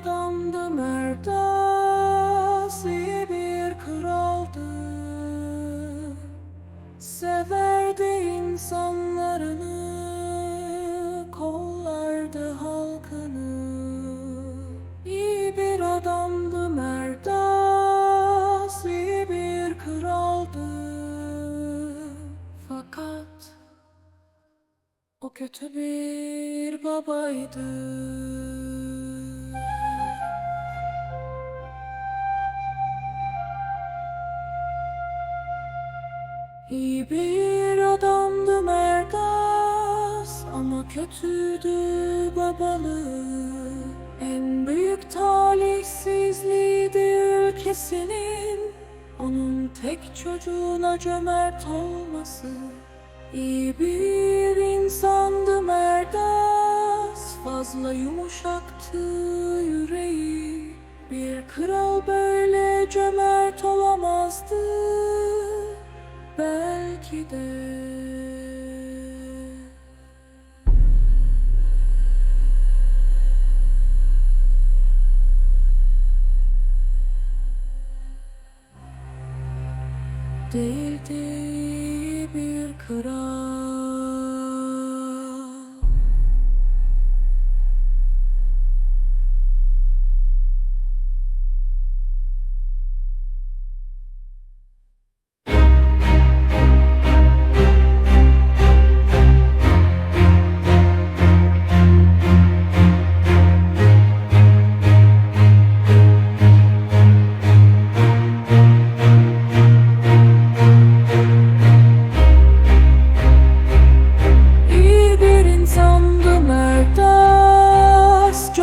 adamdı Merdas iyi bir kraldı. Severdi insanlarını Kollardı halkını. İyi bir adamdı Merdas iyi bir kraldı. Fakat o kötü bir babaydı. İyi bir adamdı Merdas ama kötüydü babalığı. En büyük talihsizliğiydi ülkesinin onun tek çocuğuna cömert olması. İyi bir insandı Merdas Fazla yumuşaktı yüreği Bir kral böyle cömert olamazdı Belki de Değildi bir kral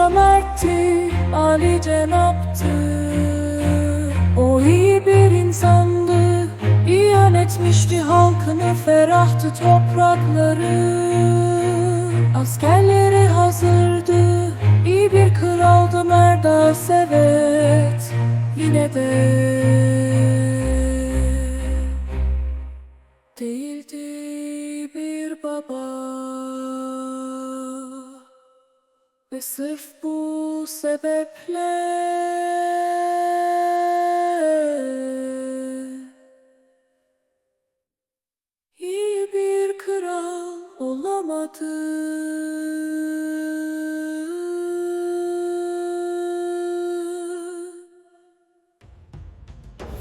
Cömertti, Ali cenaptı. O iyi bir insandı iyi yönetmişti halkını Ferahtı toprakları. Askerleri hazırdı iyi bir kraldı Merdas evet Yine de Ve sırf bu sebeple iyi bir kral olamadı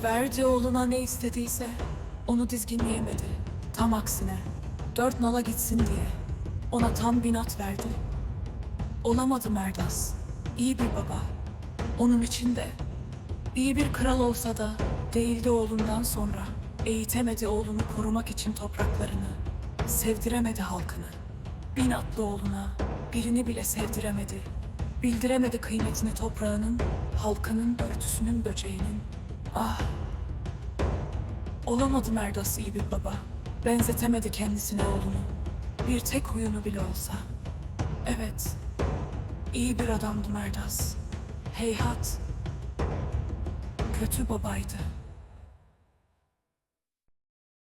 Verdi oğluna ne istediyse onu dizginleyemedi. Tam aksine dört nala gitsin diye ona tam bin at verdi. Olamadı Merdas. İyi bir baba. Onun için de iyi bir kral olsa da değildi oğlundan sonra. Eğitemedi oğlunu korumak için topraklarını. Sevdiremedi halkını. Bin atlı oğluna birini bile sevdiremedi. Bildiremedi kıymetini toprağının, halkının, örtüsünün, böceğinin. Ah Olamadı Merdas iyi bir baba. Benzetemedi kendisine oğlunu. Bir tek huyunu bile olsa. Evet, iyi bir adamdı Merdas. Heyhat, kötü babaydı.